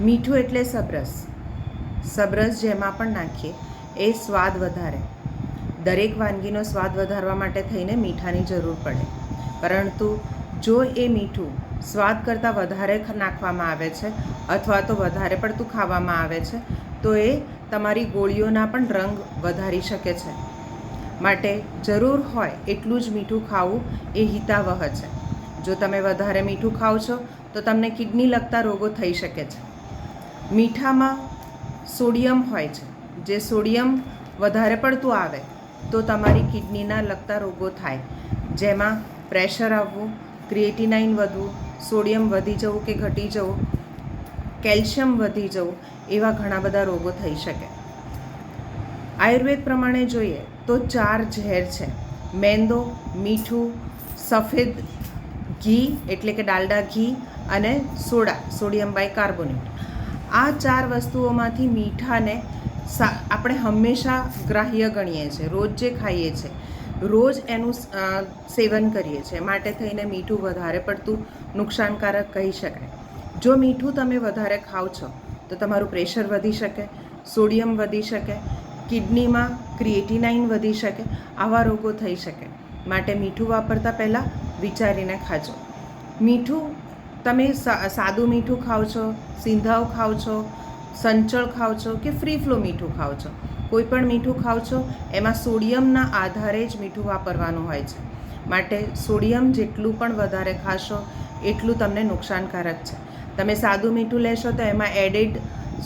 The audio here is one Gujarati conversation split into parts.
મીઠું એટલે સબરસ. સબરસ જેમાં પણ નાખીએ, એ સ્વાદ વધારે. દરેક વાનગીનો સ્વાદ વધારવા માટે થઈને મીઠાની જરૂર પડે. પરંતુ જો એ મીઠું સ્વાદ કરતાં વધારે નાખવામાં આવે છે અથવા તો વધારે પડતું ખાવામાં આવે છે, તો એ તમારી ગોળીઓના પણ રંગ વધારી શકે છે. માટે જરૂર હોય એટલું જ મીઠું ખાવું એ હિતાવહ છે. જો તમે વધારે મીઠું ખાઓ છો, તો તમને કિડની લગતા રોગો થઈ શકે છે. મીઠામાં સોડિયમ હોય છે. જે સોડિયમ વધારે પડતું આવે, તો તમારી કિડનીના લગતા રોગો થાય. જેમાં પ્રેશર આવવું, ક્રિએટિનાઇન વધવું, સોડિયમ વધી જવું કે ઘટી જવું, કેલ્શિયમ વધી જવું, એવા ઘણા બધા રોગો થઈ શકે. આયુર્વેદ પ્રમાણે જોઈએ તો ચાર ઝેર છે. મેંદો, મીઠું, સફેદ ઘી, એટલે કે ડાલડા ઘી અને સોડા, સોડિયમ બાયકાર્બોનેટ આ ચાર વસ્તુઓમાંથી મીઠાને સા, આપણે હંમેશા ગ્રાહ્ય ગણીએ છીએ, રોજ જે ખાઈએ છીએ રોજ એનું સેવન કરીએ છીએ, માટે થઈને મીઠું વધારે પડતું નુકસાનકારક કહી શકાય. જો મીઠું તમે વધારે ખાઓ છો, તો તમારું પ્રેશર વધી શકે, સોડિયમ વધી શકે, કિડનીમાં ક્રિએટિનાઇન વધી શકે, આવા રોગો થઈ શકે. માટે મીઠું વાપરતા પહેલાં વિચારીને ખાજો. મીઠું તમે સાદું મીઠું ખાઓ છો, સિંધાવ ખાઓ છો, સંચળ ખાઓ છો કે ફ્રી ફ્લો મીઠું ખાઓ છો? કોઈ પણ મીઠું ખાઓ છો, એમાં સોડિયમના આધારે જ મીઠું વાપરવાનું હોય છે. માટે સોડિયમ જેટલું પણ વધારે ખાશો, એટલું તમને નુકસાનકારક છે. તમે સાદું મીઠું લેશો તો એમાં એડેડ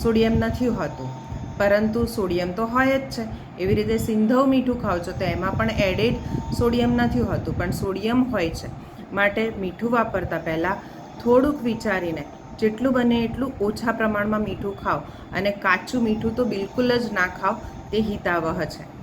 સોડિયમ નથી હોતું. પરંતુ સોડિયમ તો હોય જ છે. એવી રીતે સિંધવ મીઠું ખાઓ છો તો એમાં પણ એડેડ સોડિયમ નથી હોતું. પણ સોડિયમ હોય છે. માટે મીઠું વાપરતા પહેલાં થોડુંક વિચારીને જેટલું બને એટલું ઓછા પ્રમાણમાં મીઠું ખાઓ. અને કાચું મીઠું તો બિલકુલ જ ના ખાઓ, તે હિતાવહ છે.